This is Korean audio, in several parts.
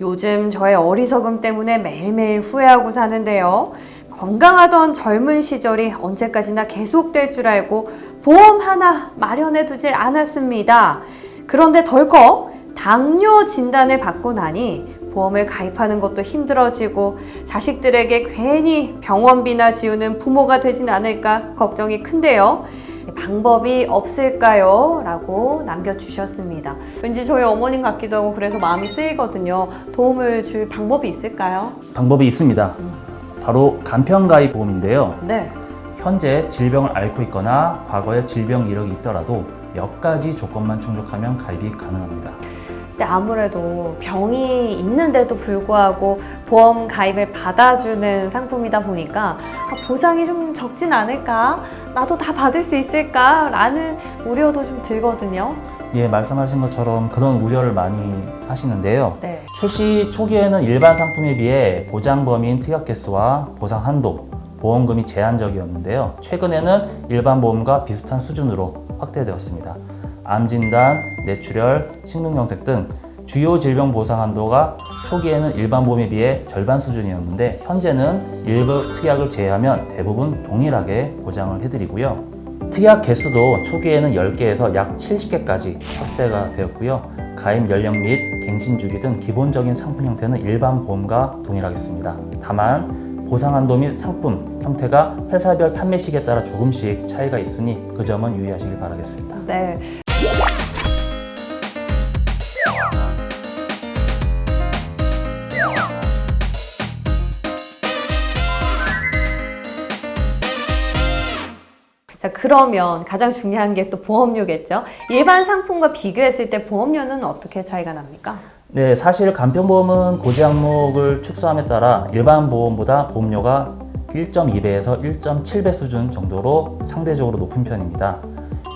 요즘 저의 어리석음 때문에 매일매일 후회하고 사는데요. 건강하던 젊은 시절이 언제까지나 계속될 줄 알고 보험 하나 마련해 두질 않았습니다. 그런데 덜컥 당뇨 진단을 받고 나니 보험을 가입하는 것도 힘들어지고 자식들에게 괜히 병원비나 지우는 부모가 되진 않을까 걱정이 큰데요. 방법이 없을까요? 라고 남겨주셨습니다. 왠지 저희 어머님 같기도 하고 그래서 마음이 쓰이거든요. 도움을 줄 방법이 있을까요? 방법이 있습니다. 바로 간편가입 보험인데요. 네. 현재 질병을 앓고 있거나 과거에 질병 이력이 있더라도 몇 가지 조건만 충족하면 가입이 가능합니다. 근데 아무래도 병이 있는데도 불구하고 보험 가입을 받아주는 상품이다 보니까 아, 보장이 좀 적진 않을까? 나도 다 받을 수 있을까? 라는 우려도 좀 들거든요. 예, 말씀하신 것처럼 그런 우려를 많이 하시는데요. 네. 출시 초기에는 일반 상품에 비해 보장 범위인 특약 개수와 보상 한도, 보험금이 제한적이었는데요. 최근에는 일반 보험과 비슷한 수준으로 확대되었습니다. 암 진단, 뇌출혈, 식능경색 등 주요 질병 보상 한도가 초기에는 일반 보험에 비해 절반 수준이었는데 현재는 일부 특약을 제외하면 대부분 동일하게 보장을 해드리고요. 특약 개수도 초기에는 10개에서 약 70개까지 확대가 되었고요. 가입 연령 및 갱신 주기 등 기본적인 상품 형태는 일반 보험과 동일하겠습니다. 다만 보상 한도 및 상품 형태가 회사별 판매식에 따라 조금씩 차이가 있으니 그 점은 유의하시길 바라겠습니다. 네. 그러면 가장 중요한 게 또 보험료겠죠. 일반 상품과 비교했을 때 보험료는 어떻게 차이가 납니까? 네, 사실 간편보험은 고지 항목을 축소함에 따라 일반 보험보다 보험료가 1.2배에서 1.7배 수준 정도로 상대적으로 높은 편입니다.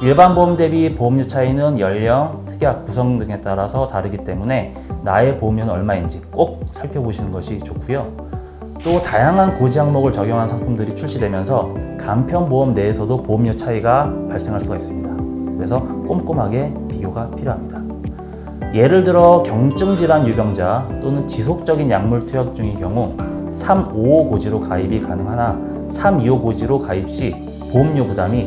일반 보험 대비 보험료 차이는 연령, 특약, 구성 등에 따라서 다르기 때문에 나의 보험료는 얼마인지 꼭 살펴보시는 것이 좋고요. 또 다양한 고지 항목을 적용한 상품들이 출시되면서 간편보험 내에서도 보험료 차이가 발생할 수가 있습니다. 그래서 꼼꼼하게 비교가 필요합니다. 예를 들어 경증 질환 유병자 또는 지속적인 약물 투약 중인 경우 355 고지로 가입이 가능하나 325 고지로 가입 시 보험료 부담이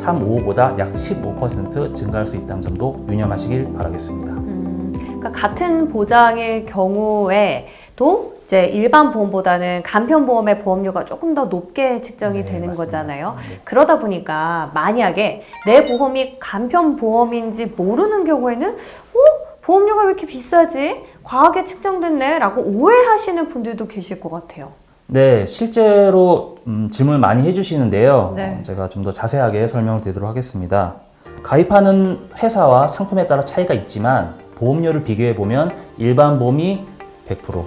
355보다 약 15% 증가할 수 있다는 점도 유념하시길 바라겠습니다. 음, 그러니까 같은 보장의 경우에도 이제 일반 보험보다는 간편 보험의 보험료가 조금 더 높게 측정이 네, 되는 맞습니다. 거잖아요. 네. 그러다 보니까 만약에 내 보험이 간편 보험인지 모르는 경우에는 어? 보험료가 왜 이렇게 비싸지? 과하게 측정됐네? 라고 오해하시는 분들도 계실 것 같아요. 네, 실제로 음, 질문을 많이 해주시는데요. 네. 어, 제가 좀 더 자세하게 설명을 드리도록 하겠습니다. 가입하는 회사와 상품에 따라 차이가 있지만 보험료를 비교해 보면 일반 보험이 100%,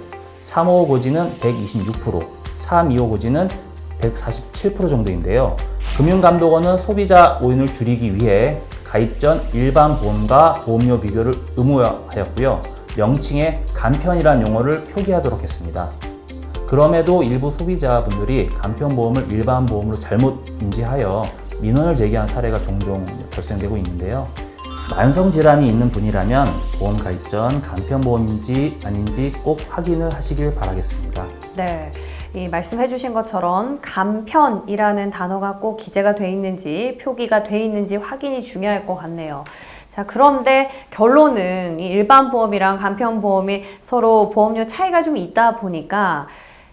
355 고지는 126%, 325 고지는 147% 정도인데요. 금융감독원은 소비자 오인을 줄이기 위해 가입 전 일반 보험과 보험료 비교를 의무화하였고요. 명칭에 간편이라는 용어를 표기하도록 했습니다. 그럼에도 일부 소비자분들이 간편보험을 일반 보험으로 잘못 인지하여 민원을 제기한 사례가 종종 발생되고 있는데요. 만성 질환이 있는 분이라면 보험 가입 전 간편보험인지 아닌지 꼭 확인을 하시길 바라겠습니다. 네. 이 말씀해 주신 것처럼 간편이라는 단어가 꼭 기재가 돼 있는지 표기가 돼 있는지 확인이 중요할 것 같네요. 자, 그런데 결론은 이 일반 보험이랑 간편 보험이 서로 보험료 차이가 좀 있다 보니까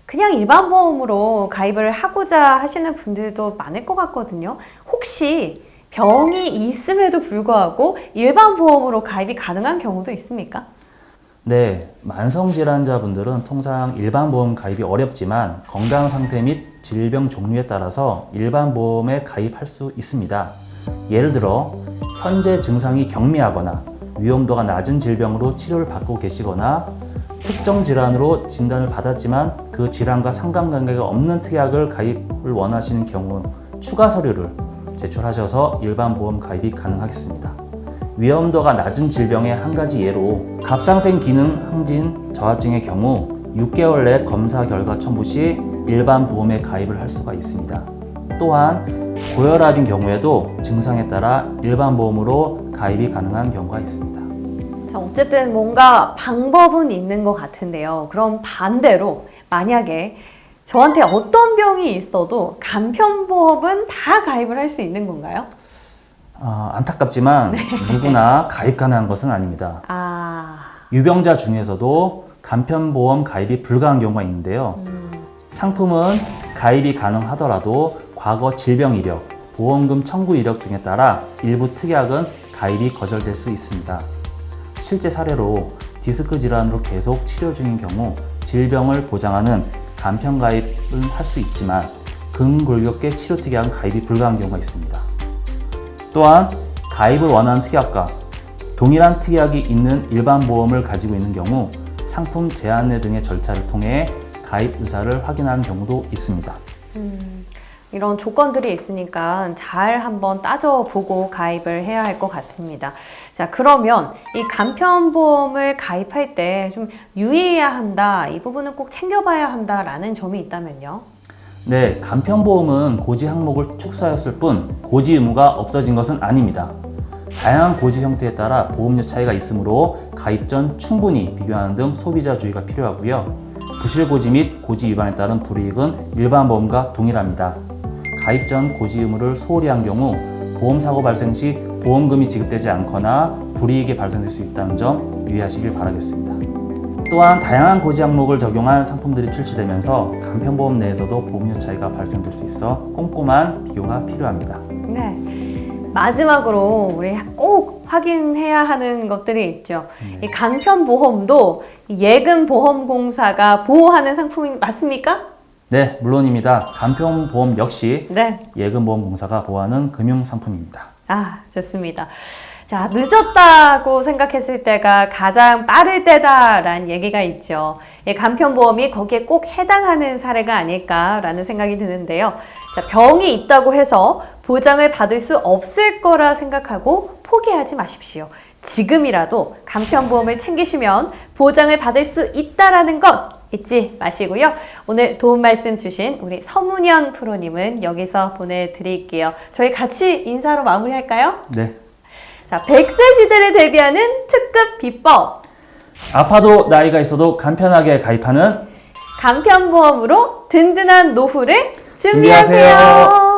그냥 일반 보험으로 가입을 하고자 하시는 분들도 많을 것 같거든요. 혹시 병이 있음에도 불구하고 일반 보험으로 가입이 가능한 경우도 있습니까? 네, 만성 질환자분들은 통상 일반 보험 가입이 어렵지만 건강 상태 및 질병 종류에 따라서 일반 보험에 가입할 수 있습니다. 예를 들어 현재 증상이 경미하거나 위험도가 낮은 질병으로 치료를 받고 계시거나 특정 질환으로 진단을 받았지만 그 질환과 상관관계가 없는 특약을 가입을 원하시는 경우 추가 서류를 제출하셔서 일반 보험 가입이 가능하겠습니다. 위험도가 낮은 질병의 한 가지 예로 갑상생 기능 항진 저하증의 경우 6개월 내 검사 결과 첨부 시 일반 보험에 가입을 할 수가 있습니다. 또한 고혈압인 경우에도 증상에 따라 일반 보험으로 가입이 가능한 경우가 있습니다. 자, 어쨌든 뭔가 방법은 있는 것 같은데요. 그럼 반대로 만약에 저한테 어떤 병이 있어도 간편보험은 다 가입을 할 수 있는 건가요? 아, 안타깝지만 누구나 가입 가능한 것은 아닙니다. 아, 유병자 중에서도 간편보험 가입이 불가한 경우가 있는데요. 상품은 가입이 가능하더라도 과거 질병 이력, 보험금 청구 이력 등에 따라 일부 특약은 가입이 거절될 수 있습니다. 실제 사례로 디스크 질환으로 계속 치료 중인 경우 질병을 보장하는 간편 가입은 할 수 있지만 근골격계 치료 특약은 가입이 불가한 경우가 있습니다. 또한 가입을 원하는 특약과 동일한 특약이 있는 일반 보험을 가지고 있는 경우 상품 제안례 등의 절차를 통해 가입 의사를 확인하는 경우도 있습니다. 이런 조건들이 있으니까 잘 한번 따져보고 가입을 해야 할 것 같습니다. 자, 그러면 이 간편보험을 가입할 때 좀 유의해야 한다, 이 부분은 꼭 챙겨봐야 한다라는 점이 있다면요. 네, 간편보험은 고지 항목을 축소하였을 뿐 고지 의무가 없어진 것은 아닙니다. 다양한 고지 형태에 따라 보험료 차이가 있으므로 가입 전 충분히 비교하는 등 소비자 주의가 필요하고요. 부실 고지 및 고지 위반에 따른 불이익은 일반 보험과 동일합니다. 가입 전 고지 의무를 소홀히 한 경우 보험 사고 발생 시 보험금이 지급되지 않거나 불이익이 발생될 수 있다는 점 유의하시길 바라겠습니다. 또한 다양한 고지 항목을 적용한 상품들이 출시되면서 간편보험 내에서도 보험료 차이가 발생될 수 있어 꼼꼼한 비교가 필요합니다. 네. 마지막으로 우리 꼭 확인해야 하는 것들이 있죠. 이 간편보험도 예금보험공사가 보호하는 상품이 맞습니까? 네, 물론입니다. 간편보험 역시 네. 예금보험공사가 보호하는 금융상품입니다. 아, 좋습니다. 자, 늦었다고 생각했을 때가 가장 빠를 때다라는 얘기가 있죠. 이 간편보험이 거기에 꼭 해당하는 사례가 아닐까라는 생각이 드는데요. 자, 병이 있다고 해서 보장을 받을 수 없을 거라 생각하고 포기하지 마십시오. 지금이라도 간편보험을 챙기시면 보장을 받을 수 있다라는 것 잊지 마시고요. 오늘 도움 말씀 주신 우리 서문현 프로님은 여기서 보내드릴게요. 저희 같이 인사로 마무리할까요? 네. 자, 100세 시대를 대비하는 특급 비법. 아파도 나이가 있어도 간편하게 가입하는 간편보험으로 든든한 노후를 준비하세요. 준비하세요.